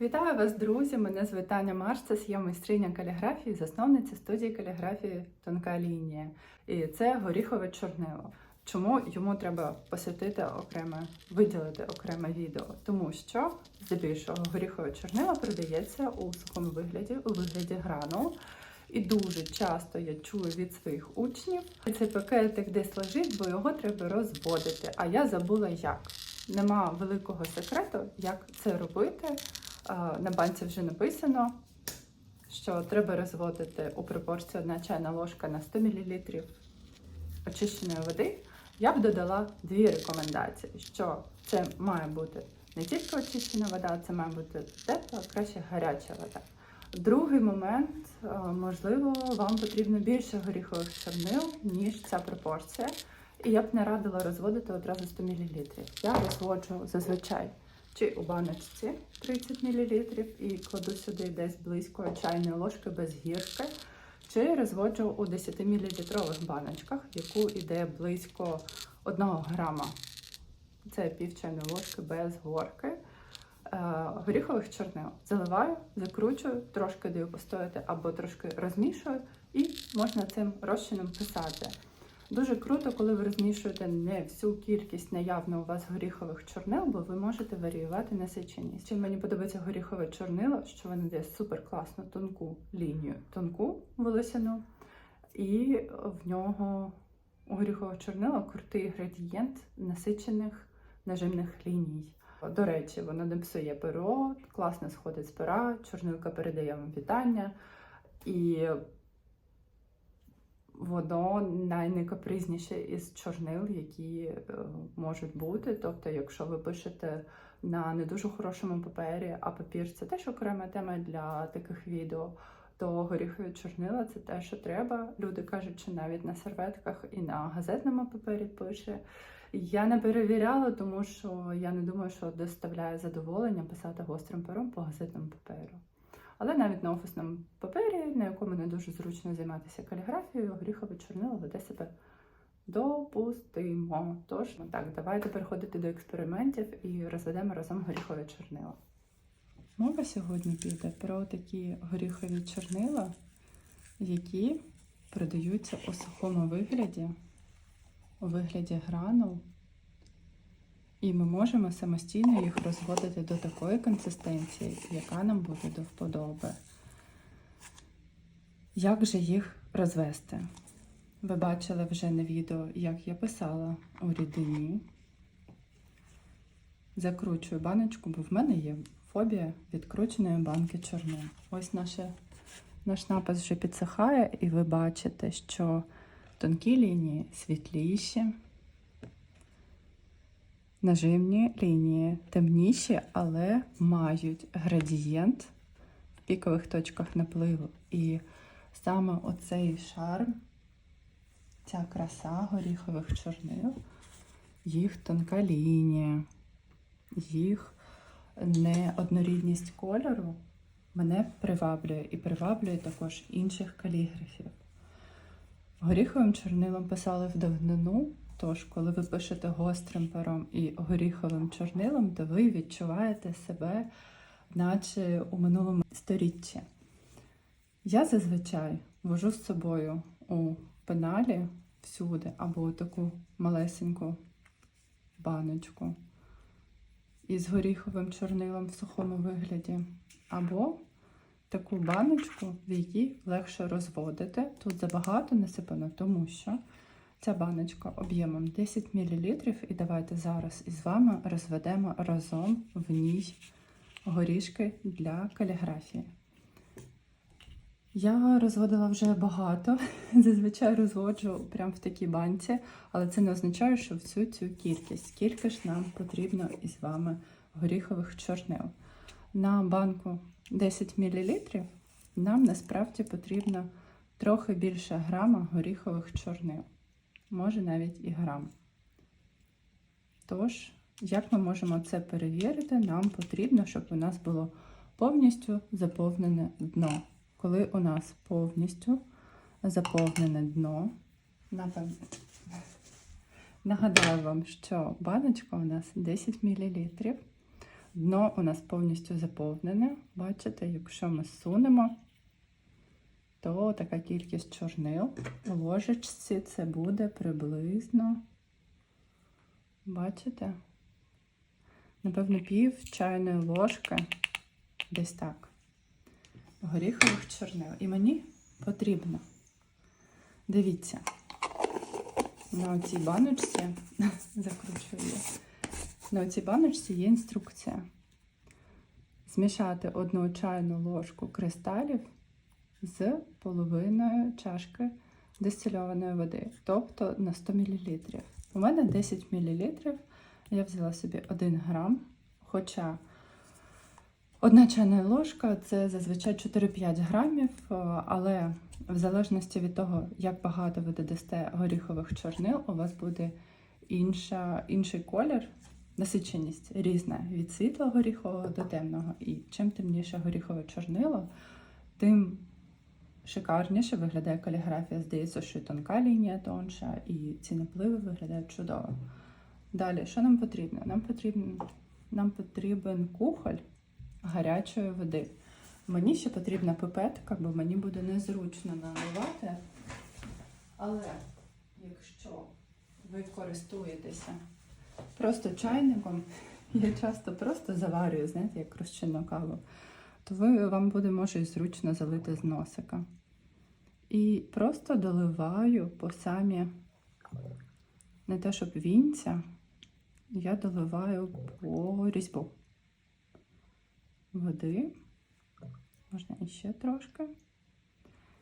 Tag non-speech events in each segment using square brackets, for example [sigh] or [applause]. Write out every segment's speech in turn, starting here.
Вітаю вас, друзі! Мене звуть Таня Марцес, я майстриня каліграфії, засновниця студії каліграфії Тонка лінія. І це горіхове чорнило. Чому йому треба посвятити окреме, виділити окреме відео? Тому що здебільшого горіхове чорнило продається у сухому вигляді, у вигляді гранул. І дуже часто я чую від своїх учнів, цей пакетик десь лежить, бо його треба розводити. А я забула як. Нема великого секрету, як це робити. А, На банці вже написано, що треба розводити у пропорції 1 чайна ложка на 100 мл очищеної води. Я б додала дві рекомендації: що це має бути не тільки очищена вода, це має бути тепла, краще гаряча вода. Другий момент, е, можливо, вам потрібно більше горіхових чорнил, ніж ця пропорція. І я б не радила розводити одразу 100 мл. Я розводжу зазвичай чи у баночці 30 мл і кладу сюди десь близько чайної ложки без гірки, чи розводжу у 10 мл баночках, яку йде близько 1 грама. Це пів чайної ложки без горки. Е, Горіхових чорнил заливаю, закручую, трошки даю постояти або трошки розмішую, і можна цим розчином писати. Дуже круто, коли ви розмішуєте не всю кількість наявно у вас горіхових чорнил, бо ви можете варіювати насиченість. Чим мені подобається горіхове чорнило, що воно дає супер класну тонку лінію, тонку волосяну, і в нього у горіхового чорнила крутий градієнт насичених нажимних ліній. До речі, воно не псує перо, класно сходить з пера, чорнилка передає вам вітання. І воно найнекапризніше із чорнил, які е, можуть бути. Тобто, якщо ви пишете на не дуже хорошому папері, а папір це теж окрема тема для таких відео, то горіхові чорнила це те, що треба. Люди кажуть, що навіть на серветках і на газетному папері пише. Я не перевіряла, тому що я не думаю, що доставляє задоволення писати гострим пером по газетному паперу. Але навіть на офісному папері, на якому не дуже зручно займатися каліграфією, горіхове чорнило веде себе допустимо. Тож, ну так, давайте переходити до експериментів і розведемо разом горіхове чорнило. Мова сьогодні піде про такі горіхові чорнила, які продаються у сухому вигляді, у вигляді гранул. І ми можемо самостійно їх розводити до такої консистенції, яка нам буде до вподоби. Як же їх розвести? Ви бачили вже на відео, як я писала у рідині. Закручую баночку, бо в мене є фобія відкрученої банки чорнил. Ось наше, наш напис вже підсихає, і ви бачите, що тонкі лінії світліші. Наживні лінії темніші, але мають градієнт в пікових точках напливу. І саме оцей шарм, ця краса горіхових чорнил, їх тонка лінія, їх неоднорідність кольору мене приваблює і приваблює також інших каліграфів. Горіховим чорнилом писали в давнину. Тож, коли ви пишете гострим пером і горіховим чорнилом, то ви відчуваєте себе, наче у минулому сторіччі. Я зазвичай вожу з собою у пеналі всюди, або таку малесеньку баночку із горіховим чорнилом в сухому вигляді, або таку баночку, в якій легше розводити. Тут забагато насипано, тому що. Ця баночка об'ємом 10 мл, і давайте зараз із вами розведемо разом в ній горішки для каліграфії. Я розводила вже багато, [laughs] зазвичай розводжу прямо в такій банці, але це не означає, що всю цю кількість. Скільки ж нам потрібно із вами горіхових чорнил. На банку 10 мл нам насправді потрібно трохи більше грама горіхових чорнил може навіть і грам. Тож, як ми можемо це перевірити, нам потрібно, щоб у нас було повністю заповнене дно. Коли у нас повністю заповнене дно, нагадаю вам, що баночка у нас 10 мл. Дно у нас повністю заповнене. Бачите, якщо ми сунемо, то така кількість чорнил у ложечці це буде приблизно. Бачите? Напевно, пів чайної ложки, десь так, горіхових чорнил. І мені потрібно. Дивіться, на цій баночці, [laughs] закручую її, на цій баночці є інструкція. Змішати одну чайну ложку кристалів з половиною чашки дистильованої води, тобто на 100 мл. У мене 10 мл, я взяла собі 1 грам, хоча одна чайна ложка це зазвичай 4-5 грамів, е, але в залежності від того, як багато ви додасте горіхових чорнил, у вас буде інша, інший колір, насиченість різна від світлого горіхового до темного. І чим темніше горіхове чорнило, тим шикарніше виглядає каліграфія. Здається, що і тонка лінія тонша, і ці напливи виглядають чудово. Далі, що нам потрібно? Нам потрібен, нам потрібен кухоль гарячої води. Мені ще потрібна пипетка, бо мені буде незручно наливати. Але якщо ви користуєтеся просто чайником, я часто просто заварюю, знаєте, як розчинну каву, то ви, вам буде може зручно залити з носика. І просто доливаю по самі, не те, щоб вінця, я доливаю по різьбу води. Можна іще трошки.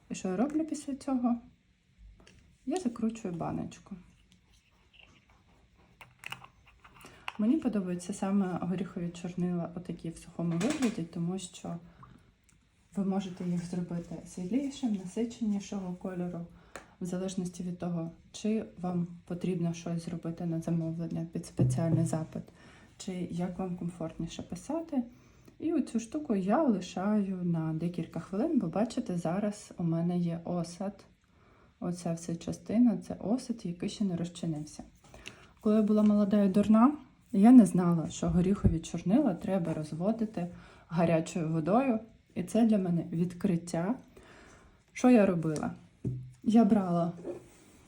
І що я роблю після цього? Я закручую баночку. Мені подобаються саме горіхові чорнила отакі в сухому вигляді, тому що ви можете їх зробити світлішим, насиченішого кольору, в залежності від того, чи вам потрібно щось зробити на замовлення під спеціальний запит, чи як вам комфортніше писати. І оцю штуку я лишаю на декілька хвилин, бо бачите, зараз у мене є осад. Оця вся частина це осад, який ще не розчинився. Коли я була молода і дурна, я не знала, що горіхові чорнила треба розводити гарячою водою. І це для мене відкриття. Що я робила? Я брала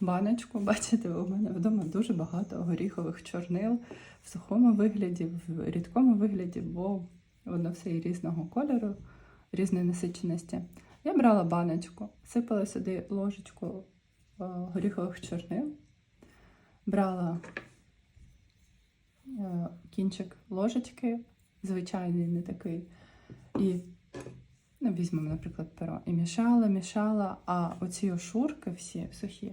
баночку, [laughs] бачите, у мене вдома дуже багато горіхових чорнил в сухому вигляді, в рідкому вигляді, бо воно все є різного кольору, різної насиченості. Я брала баночку, сипала сюди ложечку е, горіхових чорнил, брала кінчик ложечки, звичайний, не такий, і ну, візьмемо, наприклад, перо, і мішала, мішала, а оці ошурки всі сухі,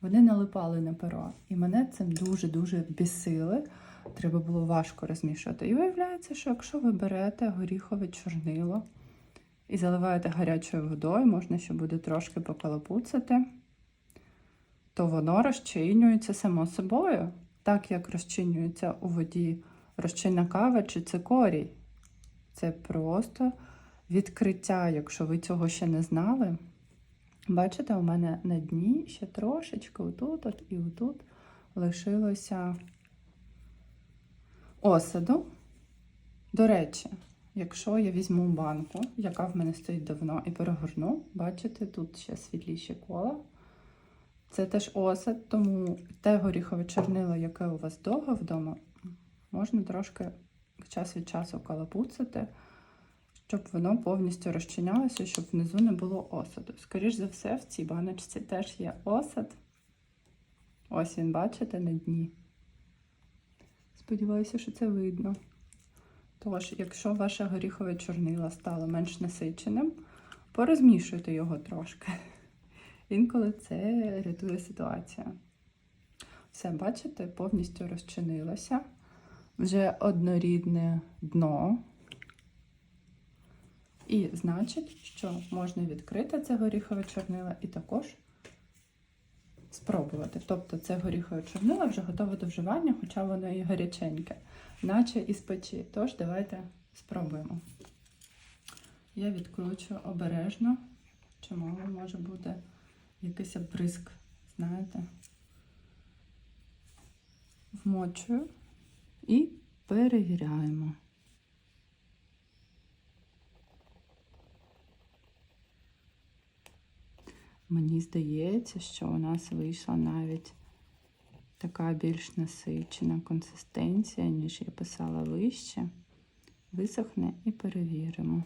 вони налипали на перо. І мене цим дуже-дуже бісили. Треба було важко розмішувати. І виявляється, що якщо ви берете горіхове чорнило і заливаєте гарячою водою, можна ще буде трошки покалапуцати, то воно розчинюється само собою, так як розчинюється у воді розчинна кава чи цикорій. Це просто відкриття, якщо ви цього ще не знали. Бачите, у мене на дні ще трошечки отут от і отут лишилося осаду. До речі, якщо я візьму банку, яка в мене стоїть давно, і перегорну, бачите, тут ще світліші кола. Це теж осад, тому те горіхове чорнило, яке у вас довго вдома, можна трошки час від часу калапуцити, щоб воно повністю розчинялося, щоб внизу не було осаду. Скоріш за все, в цій баночці теж є осад. Ось він, бачите, на дні. Сподіваюся, що це видно. Тож, якщо ваше горіхове чорнило стало менш насиченим, порозмішуйте його трошки. Інколи це рятує ситуацію. Все, бачите, повністю розчинилося. Вже однорідне дно. І значить, що можна відкрити це горіхове чорнило і також спробувати. Тобто це горіхове чорнило вже готове до вживання, хоча воно і гаряченьке, наче із печі. Тож давайте спробуємо. Я відкручу обережно, чи мало може бути якийсь обриск, знаєте, вмочую і перевіряємо. Мені здається, що у нас вийшла навіть така більш насичена консистенція, ніж я писала вище. Висохне і перевіримо.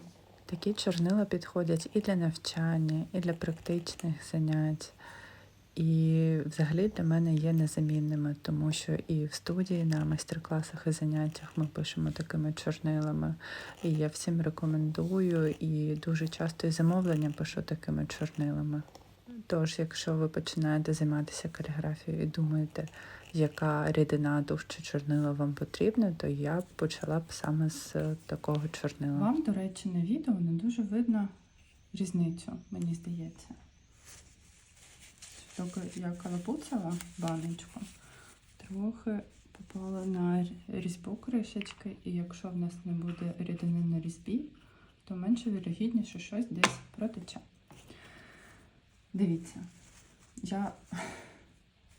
Такі чорнила підходять і для навчання, і для практичних занять. І взагалі для мене є незамінними, тому що і в студії на майстер-класах і заняттях ми пишемо такими чорнилами. І я всім рекомендую, і дуже часто і замовлення пишу такими чорнилами. Тож, якщо ви починаєте займатися каліграфією і думаєте, яка рідина душ чи чорнила вам потрібна, то я почала б саме з такого чорнила. Вам, до речі, на відео не дуже видно різницю, мені здається. Тільки я калапуцала баночку, трохи попала на різьбу кришечки, і якщо в нас не буде рідини на різьбі, то менше вірогідніше, що щось десь протече. Дивіться, я,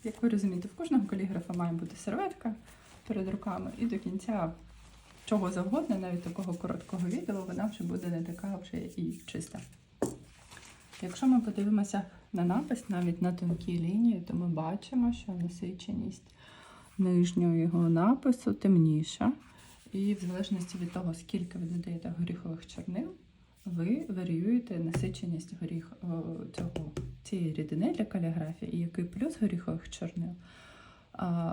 як ви розумієте, в кожного каліграфа має бути серветка перед руками, і до кінця чого завгодно, навіть такого короткого відео, вона вже буде не така вже і чиста. Якщо ми подивимося на напис, навіть на тонкій лінії, то ми бачимо, що насиченість нижнього його напису темніша. І в залежності від того, скільки ви додаєте горіхових чорнил, ви варіюєте насиченість горіх цього, цієї рідини для каліграфії і який плюс горіхових чорнил.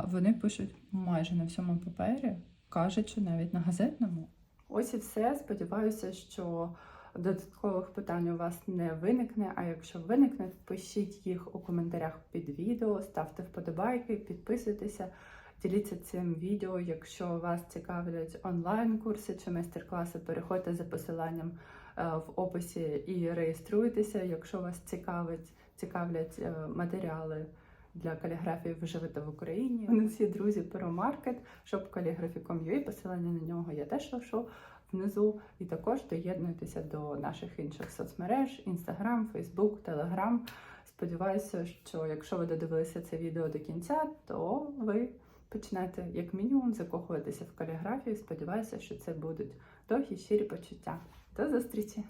Вони пишуть майже на всьому папері, кажуть, що навіть на газетному. Ось і все. Сподіваюся, що додаткових питань у вас не виникне. А якщо виникне, пишіть їх у коментарях під відео, ставте вподобайки, підписуйтеся, діліться цим відео. Якщо вас цікавлять онлайн-курси чи майстер-класи, переходьте за посиланням в описі і реєструйтеся. Якщо вас цікавить, цікавлять е, матеріали. Для каліграфії ви живете в Україні. У нас є друзі Перомаркет, shop посилання на нього я теж лишу внизу. І також доєднуйтеся до наших інших соцмереж: Instagram, Facebook, Telegram. Сподіваюся, що якщо ви додивилися це відео до кінця, то ви почнете як мінімум закохуватися в каліграфію. Сподіваюся, що це будуть довгі щирі почуття. До зустрічі!